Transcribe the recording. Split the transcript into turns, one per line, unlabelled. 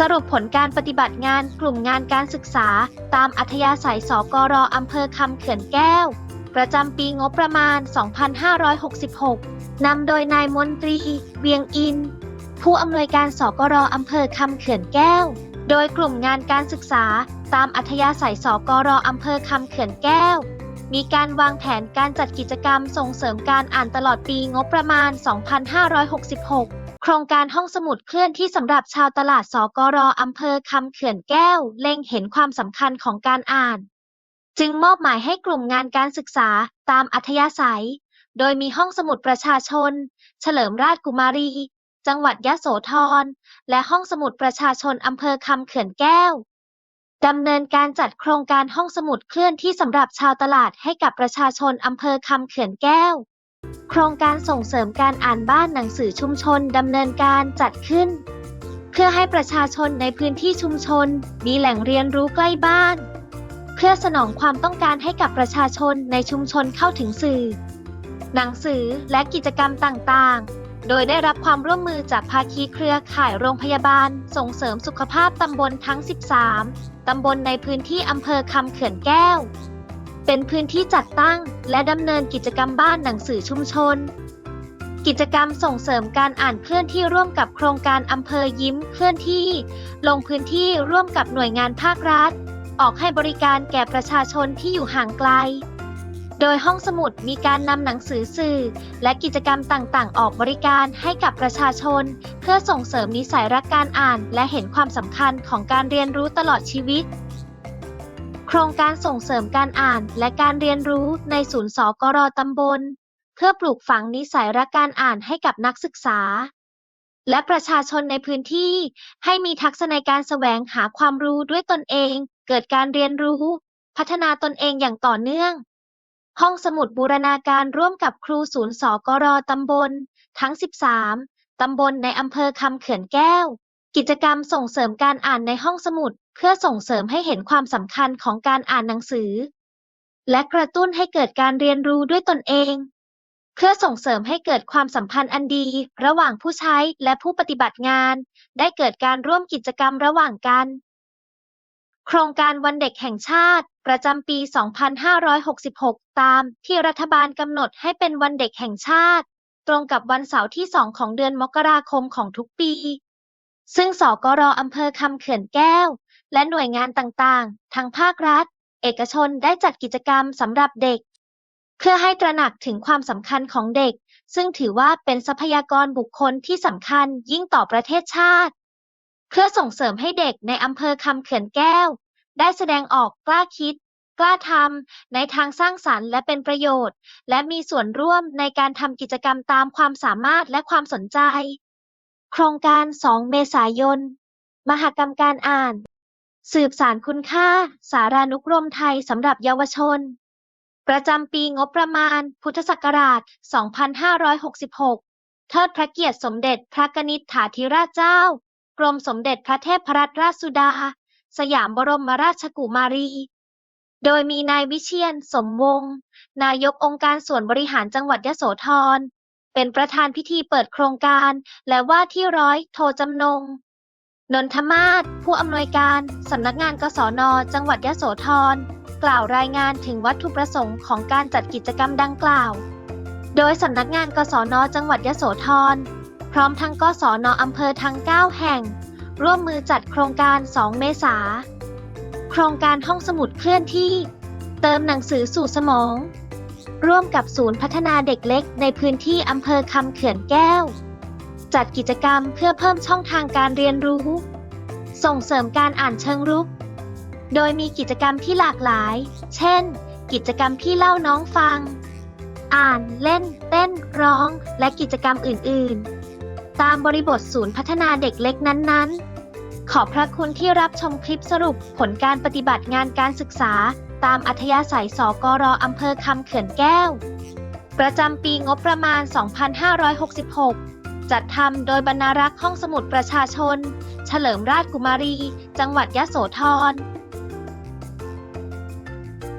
สรุปผลการปฏิบัติงานกลุ่มงานการศึกษา ตามอัธยาศัยสกรอำเภอคำเขื่อนแก้ว ประจำปีงบประมาณ 2566 นำโดยนายมนตรี เวียงอิน ผู้อำนวยการสกรอำเภอคำเขื่อนแก้ว โดยกลุ่มงานการศึกษา ตามอัธยาศัยสกรอำเภอคำเขื่อนแก้ว มีการวางแผนการจัดกิจกรรมส่งเสริมการอ่านตลอดปีงบประมาณ 2566 โครงการห้องสมุดเคลื่อนที่สำหรับชาวตลาด สกร อำเภอคำเขื่อนแก้ว เล็งเห็นความสำคัญของการอ่าน จึงมอบหมายให้กลุ่มงานการศึกษาตามอัธยาศัย โดยมีห้องสมุดประชาชน เฉลิมราชกุมารี จังหวัดยะโสธร และห้องสมุดประชาชนอำเภอคำเขื่อนแก้วดำเนินการจัดโครงการห้องสมุดเคลื่อนที่สำหรับชาวตลาดให้กับประชาชนอำเภอคำเขื่อนแก้ว โครงการส่งเสริมการอ่านบ้านหนังสือชุมชนดำเนินการจัดขึ้น เพื่อให้ประชาชนในพื้นที่ชุมชน มีแหล่งเรียนรู้ใกล้บ้าน เพื่อสนองความต้องการให้กับประชาชนในชุมชนเข้าถึงสื่อ หนังสือและกิจกรรมต่างๆ โดยได้รับความร่วมมือจากภาคีเครือข่ายโรงพยาบาล ส่งเสริมสุขภาพตำบลทั้ง 13 ตำบลในพื้นที่อำเภอคำเขื่อนแก้ว เป็นพื้นที่จัดตั้ง และดำเนินกิจกรรมบ้านหนังสือชุมชน กิจกรรมส่งเสริมการอ่านเคลื่อนที่ร่วมกับโครงการอำเภอยิ้มเคลื่อนที่ ลงพื้นที่ร่วมกับหน่วยงานภาครัฐ ออกให้บริการแก่ประชาชนที่อยู่ห่างไกล โดยห้องสมุดมีการนำหนังสือสื่อ และกิจกรรมต่างๆ ออกบริการให้กับประชาชน เพื่อส่งเสริมนิสัยรักการอ่าน และเห็นความสำคัญของการเรียนรู้ตลอดชีวิต ครงการส่งเสริมการอ่านและการเรียนรู้ในศูนย์สกรตำบล เพื่อปลูกฝังนิสัยรักการอ่านให้กับนักศึกษา และประชาชนในพื้นที่ให้มีทักษะในการแสวงหาความรู้ด้วยตนเอง เกิดการเรียนรู้ พัฒนาตนเองอย่างต่อเนื่อง ห้องสมุดบูรณาการร่วมกับครูศูนย์สกรตำบล ทั้ง 13 ตำบลในอำเภอคำเขื่อนแก้ว กิจกรรมส่งเสริมการอ่านในห้องสมุด เพื่อส่งเสริมให้เห็นความสำคัญของการอ่านหนังสือ และกระตุ้นให้เกิดการเรียนรู้ด้วยตนเอง เพื่อส่งเสริมให้เกิดความสัมพันธ์อันดี ระหว่างผู้ใช้และผู้ปฏิบัติงาน ได้เกิดการร่วมกิจกรรมระหว่างกัน โครงการวันเด็กแห่งชาติ ประจำปี 2566 ตามที่รัฐบาลกำหนดให้เป็นวันเด็กแห่งชาติ ตรงกับวันเสาร์ที่ 2 ของเดือนมกราคมของทุกปี ซึ่งสกรอำเภอคำเขื่อนแก้ว และหน่วยงานต่างๆ ทั้งภาครัฐ เอกชนได้จัดกิจกรรมสำหรับเด็ก เพื่อให้ตระหนักถึงความสำคัญของเด็ก ซึ่งถือว่าเป็นทรัพยากรบุคคลที่สำคัญยิ่งต่อประเทศชาติ เพื่อส่งเสริมให้เด็กในอำเภอคำเขื่อนแก้ว ได้แสดงออกกล้าคิด กล้าทำในทางสร้างสรรค์และเป็นประโยชน์ และมีส่วนร่วมในการทำกิจกรรมตามความสามารถและความสนใจ โครงการ 2 เมษายน มหกรรมการอ่าน สืบสารคุณค่า สารานุกรมไทยสำหรับเยาวชน ประจำปีงบประมาณ พุทธศักราช 2566 เทิดพระเกียรติสมเด็จพระกนิษฐาธิราชเจ้า กรมสมเด็จพระเทพรัตนราชสุดา สยามบรมราชกุมารี โดยมีนายวิเชียน สมวงศ์นายกองค์การส่วนบริหารจังหวัดยโสธร เป็นประธานพิธีเปิดโครงการ และว่าที่ร้อยโทจำนง นนทมาศผู้อำนวยการสำนักงานกศนจังหวัดยะโสธร กล่าวรายงานถึงวัตถุประสงค์ของการจัดกิจกรรมดังกล่าว โดยสำนักงานกศนจังหวัดยะโสธร พร้อมทั้งกศนอำเภอทั้ง 9 แห่ง ร่วมมือจัดโครงการ 2 เมษา โครงการห้องสมุดเคลื่อนที่ เติมหนังสือสู่สมอง ร่วมกับศูนย์พัฒนาเด็กเล็กในพื้นที่อำเภอคำเขื่อนแก้ว จัดกิจกรรมเพื่อเพิ่มช่องทางการเรียนรู้ ส่งเสริมการอ่านเชิงรุก โดยมีกิจกรรมที่หลากหลาย เช่น กิจกรรมที่เล่าน้องฟัง อ่าน เล่น เต้น ร้อง และกิจกรรมอื่น ๆ ตามบริบทศูนย์พัฒนาเด็กเล็กนั้น ๆ ขอบพระคุณที่รับชมคลิปสรุปผลการปฏิบัติงานการศึกษา ตามอัธยาศัยสกรอำเภอคำเขื่อนแก้ว ประจำปีงบประมาณ 2566 จัดทำโดยบรรณารักษ์ห้องสมุดประชาชน เฉลิมราชกุมารี จังหวัดยะโสธร